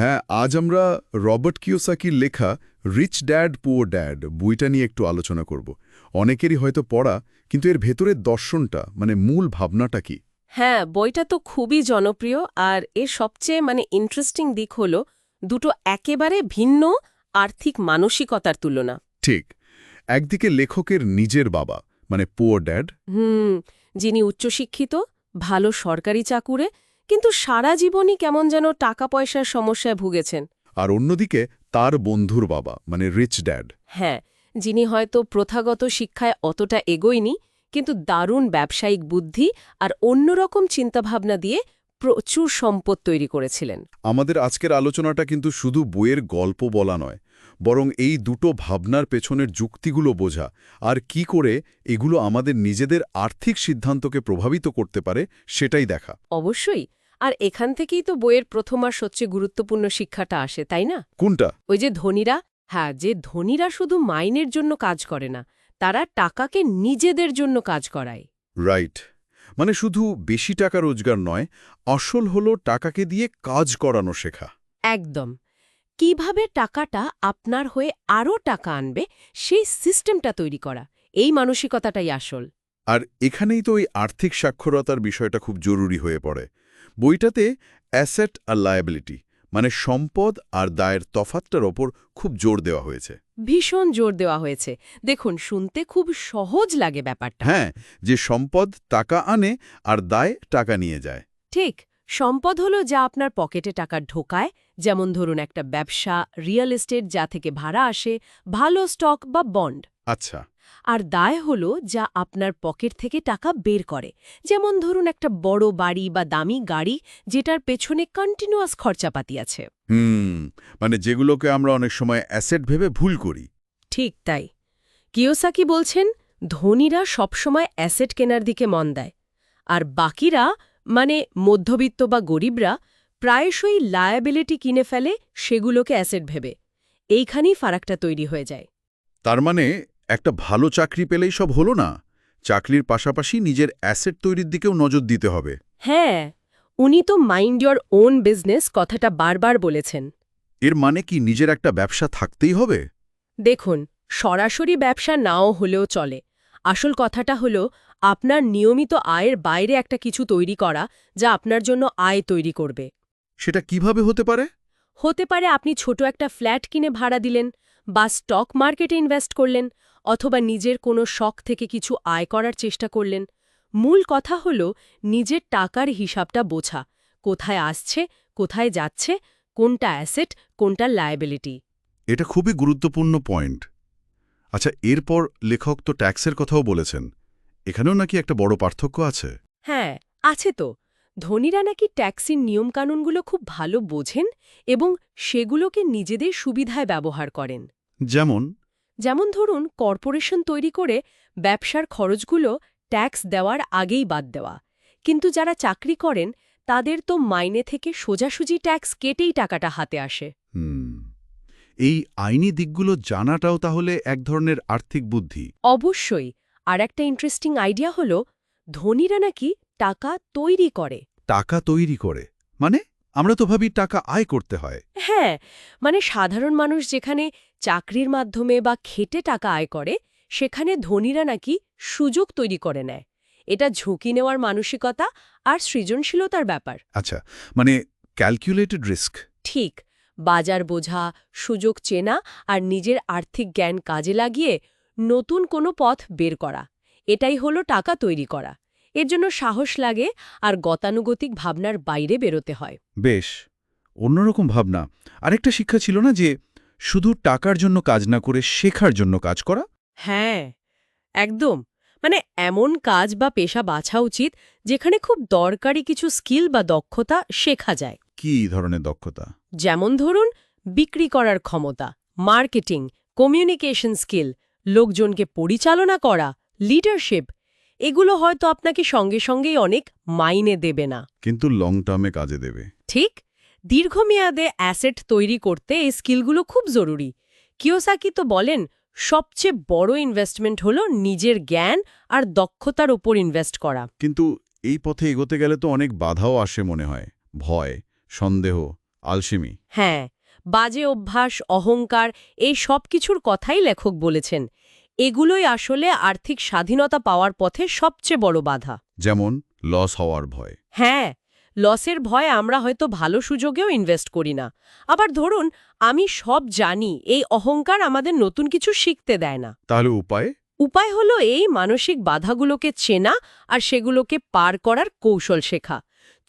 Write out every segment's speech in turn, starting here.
হ্যাঁ আজ আমরা রবার্ট কিওসাকির লেখা রিচ ড্যাড পুয়ার ড্যাড বইটা নিয়ে একটু আলোচনা করব। অনেকেরই হয়তো পড়া কিন্তু এর ভেতরের দর্শনটা মানে মূল ভাবনাটা কি? হ্যাঁ বইটা তো খুবই জনপ্রিয় আর এর সবচেয়ে মানে ইন্টারেস্টিং দিক হল দুটো একেবারে ভিন্ন আর্থিক মানসিকতার তুলনা। ঠিক। একদিকে লেখকের নিজের বাবা মানে পুয়ার ড্যাড। হুম যিনি উচ্চশিক্ষিত ভালো সরকারি চাকুরে কিন্তু সারা জীবনই কেমন যেন টাকা পয়সার সমস্যায় ভুগেছেন। আর অন্যদিকে তার বন্ধুর বাবা মানে রিচ ড্যাড হ্যাঁ যিনি হয়তো প্রথাগত শিক্ষায় অতটা এগোয়নি কিন্তু দারুণ ব্যবসায়িক বুদ্ধি আর অন্যরকম চিন্তাভাবনা দিয়ে প্রচুর সম্পদ তৈরি করেছিলেন। আমাদের আজকের আলোচনাটা কিন্তু শুধু বইয়ের গল্প বলা নয় বরং এই দুটো ভাবনার পেছনের যুক্তিগুলো বোঝা আর কি করে এগুলো আমাদের নিজেদের আর্থিক সিদ্ধান্তকে প্রভাবিত করতে পারে সেটাই দেখা। অবশ্যই আর এখান থেকেই তো বইয়ের প্রথম আর সবচেয়ে গুরুত্বপূর্ণ শিক্ষাটা আসে তাই না? কোনটা? ওই যে ধনীরা হ্যাঁ যে ধনীরা শুধু মাইনের জন্য কাজ করে না তারা টাকাকে নিজেদের জন্য কাজ করায়। রাইট। মানে শুধু বেশি টাকা রোজগার নয় আসল হলো টাকাকে দিয়ে কাজ করানো শেখা। একদম। কীভাবে টাকাটা আপনার হয়ে আরও টাকা আনবে সেই সিস্টেমটা তৈরি করা এই মানসিকতাটাই আসল। আর এখানেই তো ওই আর্থিক সাক্ষরতার বিষয়টা খুব জরুরি হয়ে পড়ে। বইটাতে অ্যাসেট আর লায়াবিলিটি মানে সম্পদ আর দায়ের তফাতটার ওপর খুব জোর দেওয়া হয়েছে। ভীষণ জোর দেওয়া হয়েছে। দেখুন শুনতে খুব সহজ লাগে ব্যাপারটা। হ্যাঁ যে সম্পদ টাকা আনে আর দায় টাকা নিয়ে যায়। ঠিক সম্পদ হলো যা আপনার পকেটে টাকা ঢোকায় যেমন ধরুন একটা ব্যবসা রিয়েল এস্টেট যা থেকে ভাড়া আসে ভালো স্টক বা বন্ড। আচ্ছা। আর দায় হলো যা আপনার পকেট থেকে টাকা বের করে। যেমন ধরুন একটা বড় বাড়ি বা দামি গাড়ি যেটার পেছনে কন্টিনিউয়াস খরচাপাতি আছে। হুম মানে যেগুলোকে আমরা অনেক সময় অ্যাসেট ভেবে ভুল করি। ঠিক তাই। কিওসাকি বলছেন ধনীরা সবসময় অ্যাসেট কেনার দিকে মন দেয়। আর বাকিরা মানে মধ্যবিত্ত বা গরিবরা প্রায়শই লায়াবিলিটি কিনে ফেলে সেগুলোকে অ্যাসেট ভেবে। এইখানেই ফারাকটা তৈরি হয়ে যায়। তার মানে একটা ভালো চাকরি পেলেই সব হলো না। চাকরির পাশাপাশি নিজের অ্যাসেট তৈরির দিকেও নজর দিতে হবে। হ্যাঁ উনি তো মাইন্ড ইয়োর ওন বিজনেস কথাটা বারবার বলেছেন। এর মানে কি নিজের একটা ব্যবসা থাকতেই হবে? দেখুন সরাসরি ব্যবসা নাও হলেও চলে। আসল কথাটা হলো আপনার নিয়মিত আয়ের বাইরে একটা কিছু তৈরি করা যা আপনার জন্য আয় তৈরি করবে। সেটা কীভাবে হতে পারে? হতে পারে আপনি ছোট একটা ফ্ল্যাট কিনে ভাড়া দিলেন বা স্টক মার্কেটে ইনভেস্ট করলেন অথবা নিজের কোনো শখ থেকে কিছু আয় করার চেষ্টা করলেন। মূল কথা হল নিজের টাকার হিসাবটা বোঝা। কোথায় আসছে কোথায় যাচ্ছে কোনটা অ্যাসেট কোনটা লায়াবিলিটি। এটা খুবই গুরুত্বপূর্ণ পয়েন্ট। আচ্ছা এরপর লেখক তো ট্যাক্সের কথাও বলেছেন। এখানেও নাকি একটা বড় পার্থক্য আছে? হ্যাঁ আছে তো। ধনীরা নাকি ট্যাক্সির নিয়মকানুনগুলো খুব ভালো বোঝেন এবং সেগুলোকে নিজেদের সুবিধায় ব্যবহার করেন। যেমন যেমন ধরুন কর্পোরেশন তৈরি করে ব্যবসার খরচগুলো ট্যাক্স দেওয়ার আগেই বাদ দেওয়া। কিন্তু যারা চাকরি করেন তাদের তো মাইনে থেকে সোজাসুজি ট্যাক্স কেটেই টাকাটা হাতে আসে। এই আইনি দিকগুলো জানাটাও তাহলে এক ধরনের আর্থিক বুদ্ধি। অবশ্যই আর একটা ইন্টারেস্টিং আইডিয়া হল ধনীরা নাকি টাকা তৈরি করে। টাকা তৈরি করে মানে? আমরা তো ভাবি টাকা আয় করতে হয়। হ্যাঁ মানে সাধারণ মানুষ যেখানে চাকরির মাধ্যমে বা খেটে টাকা আয় করে সেখানে ধনীরা নাকি সুযোগ তৈরি করে নেয়। এটা ঝুঁকি নেওয়ার মানসিকতা আর সৃজনশীলতার ব্যাপার। আচ্ছা মানে ক্যালকুলেটেড রিস্ক ঠিক বাজার বোঝা সুযোগ চেনা আর নিজের আর্থিক জ্ঞান কাজে লাগিয়ে নতুন কোনো পথ বের করা। এটাই হলো টাকা তৈরি করা। এর জন্য সাহস লাগে আর গতানুগতিক ভাবনার বাইরে বেরোতে হয়। বেশ অন্যরকম ভাবনা। আরেকটা শিক্ষা ছিল না যে শুধু টাকার জন্য কাজ না করে শেখার জন্য কাজ করা? হ্যাঁ একদম। মানে এমন কাজ বা পেশা বাছা উচিত যেখানে খুব দরকারি কিছু স্কিল বা দক্ষতা শেখা যায়। কি ধরনের দক্ষতা? যেমন ধরুন বিক্রি করার ক্ষমতা মার্কেটিং কমিউনিকেশন স্কিল লোকজনকে পরিচালনা করা লিডারশিপ এগুলো হয়তো আপনাকে সঙ্গে সঙ্গেই অনেক মাইনে দেবে না। কিন্তু লং টার্মে কাজে দেবে। ঠিক? দীর্ঘমেয়াদে অ্যাসেট তৈরি করতে এই স্কিলগুলো খুব জরুরি। কিওসাকি তো বলেন সবচেয়ে বড় ইনভেস্টমেন্ট হলো নিজের জ্ঞান আর দক্ষতার ওপর ইনভেস্ট করা। কিন্তু এই পথে এগোতে গেলে তো অনেক বাধাও আসে মনে হয়। ভয় সন্দেহ আলসেমি। হ্যাঁ বাজে অভ্যাস অহংকার এই সব কিছুর কথাই লেখক বলেছেন। এগুলোই আসলে আর্থিক স্বাধীনতা পাওয়ার পথে সবচেয়ে বড় বাধা। যেমন লস হওয়ার ভয়। হ্যাঁ লসের ভয়ে আমরা হয়তো ভালো সুযোগেও ইনভেস্ট করি না। আবার ধরুন আমি সব জানি এই অহংকার আমাদের নতুন কিছু শিখতে দেয় না। তাহলে উপায়? উপায় হলো এই মানসিক বাধাগুলোকে চেনা আর সেগুলোকে পার করার কৌশল শেখা।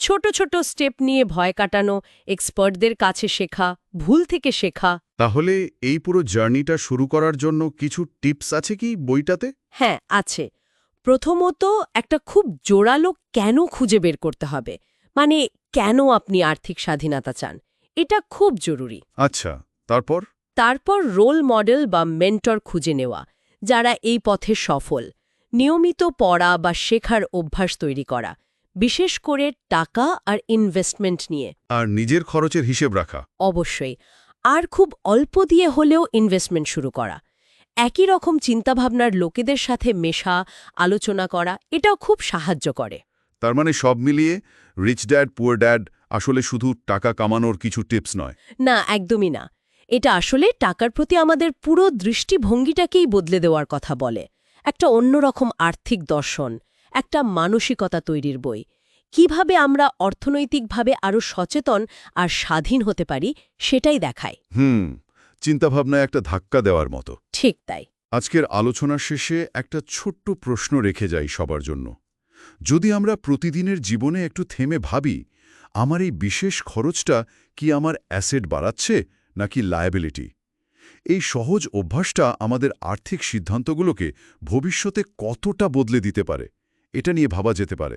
ছোট ছোট স্টেপ নিয়ে ভয় কাটানো এক্সপার্টদের কাছে শেখা ভুল থেকে শেখা। তাহলে এই পুরো জার্নিটা শুরু করার জন্য কিছু টিপস আছে কি বইটাতে? হ্যাঁ আছে। প্রথমত একটা খুব জোরালো কেন খুঁজে বের করতে হবে। মানে কেন আপনি আর্থিক স্বাধীনতা চান? এটা খুব জরুরি। আচ্ছা তারপর? তারপর রোল মডেল বা মেন্টর খুঁজে নেওয়া যারা এই পথে সফল। নিয়মিত পড়া বা শেখার অভ্যাস তৈরি করা। বিশেষ করে টাকা আর ইনভেস্টমেন্ট নিয়ে। আর নিজের খরচের হিসেব রাখা। অবশ্যই। আর খুব অল্প দিয়ে হলেও ইনভেস্টমেন্ট শুরু করা। একই রকম চিন্তাভাবনার লোকেদের সাথে মেশা আলোচনা করা এটাও খুব সাহায্য করে। তার মানে সব মিলিয়ে রিচ ড্যাড পুয়ার ড্যাড আসলে শুধু টাকা কামানোর কিছু টিপস নয়। না একদমই না। এটা আসলে টাকার প্রতি আমাদের পুরো দৃষ্টিভঙ্গিটাকেই বদলে দেওয়ার কথা বলে। একটা অন্যরকম আর্থিক দর্শন একটা মানসিকতা তৈরির বই। কীভাবে আমরা অর্থনৈতিকভাবে আরও সচেতন আর স্বাধীন হতে পারি সেটাই দেখায়। হুম চিন্তাভাবনায় একটা ধাক্কা দেওয়ার মতো। ঠিক তাই। আজকের আলোচনার শেষে একটা ছোট্ট প্রশ্ন রেখে যাই সবার জন্য। যদি আমরা প্রতিদিনের জীবনে একটু থেমে ভাবি আমার এই বিশেষ খরচটা কি আমার অ্যাসেট বাড়াচ্ছে নাকি লায়াবিলিটি? এই সহজ অভ্যাসটা আমাদের আর্থিক সিদ্ধান্তগুলোকে ভবিষ্যতে কতটা বদলে দিতে পারে? এটা নিয়ে ভাবা যেতে পারে।